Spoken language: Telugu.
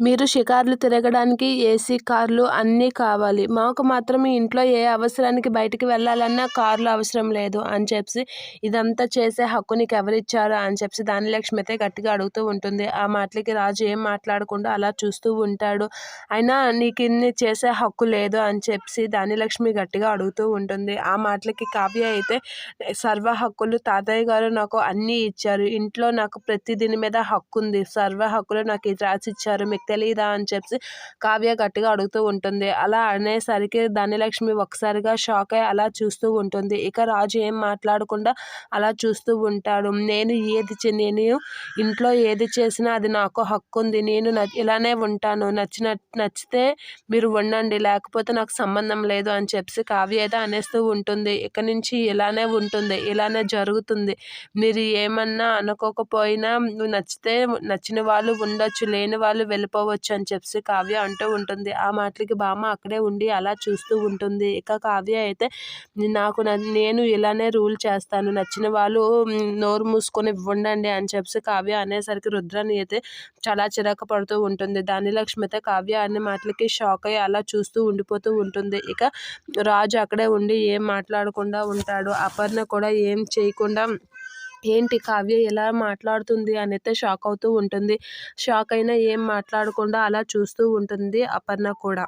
మీరు షికార్లు తిరగడానికి ఏసీ కార్లు అన్నీ కావాలి. మాకు మాత్రం ఇంట్లో ఏ అవసరానికి బయటికి వెళ్ళాలన్నా కార్లు అవసరం లేదు అని చెప్పి ఇదంతా చేసే హక్కు నీకు ఎవరిచ్చారు అని చెప్పి ధాన్యలక్ష్మి అయితే గట్టిగా అడుగుతూ ఉంటుంది. ఆ మాటలకి రాజు ఏం మాట్లాడకుండా అలా చూస్తూ ఉంటాడు. అయినా నీకు ఇన్ని చేసే హక్కు లేదు అని చెప్పి ధాన్యలక్ష్మి గట్టిగా అడుగుతూ ఉంటుంది. ఆ మాటలకి కావ్య అయితే సర్వ హక్కులు తాతయ్య గారు నాకు అన్నీ ఇచ్చారు. ఇంట్లో నాకు ప్రతి దీని మీద హక్కు ఉంది సర్వ హక్కులు నాకు ఇది రాసిచ్చారు మీకు తెలీదా అని చెప్పి కావ్య గట్టిగా అడుగుతూ ఉంటుంది. అలా అనేసరికి ధనలక్ష్మి ఒకసారిగా షాక్ అయ్యి అలా చూస్తూ ఉంటుంది. ఇక రాజు ఏం మాట్లాడకుండా అలా చూస్తూ ఉంటాడు. నేను ఏది నేను ఇంట్లో ఏది చేసినా అది నాకు హక్కు ఉంది నేను న- ఇలానే ఉంటాను. నచ్చిన నచ్చితే మీరు ఉండండి. లేకపోతే నాకు సంబంధం లేదు అని చెప్పి కావ్య అయితే అనేస్తూ ఉంటుంది. ఇక నుంచి ఇలానే ఉంటుంది. ఇలానే జరుగుతుంది. మీరు ఏమన్నా అనుకోకపోయినా నువ్వు నచ్చితే నచ్చిన వాళ్ళు ఉండొచ్చు. లేని వాళ్ళు వెళ్ళిపోవచ్చు అని చెప్పి కావ్య అంటూ ఉంటుంది. ఆ మాటలకి బామ్మ అక్కడే ఉండి అలా చూస్తూ ఉంటుంది. ఇక కావ్య అయితే నాకు నేను ఇలానే రూల్ చేస్తాను. నచ్చిన వాళ్ళు నోరు మూసుకొని ఉండండి అని చెప్పి కావ్య అనేసరికి రుద్రాన్ని అయితే చాలా చిరాకు పడుతూ ఉంటుంది. దాని లక్ష్మి అయితే కావ్య అనే మాటలకి షాక్ అయ్యి అలా చూస్తూ ఉండిపోతూ ఉంటుంది. ఇక రాజు అక్కడే ఉండి ఏం మాట్లాడకుండా ఉంటాడు. అపర్ణ కూడా ఏం చేయకుండా ఏంటి కావ్య ఎలా మాట్లాడుతుంది అని అయితే షాక్ అవుతూ ఉంటుంది. షాక్ అయినా ఏం మాట్లాడకుండా అలా చూస్తూ ఉంటుంది అపర్ణ కూడా.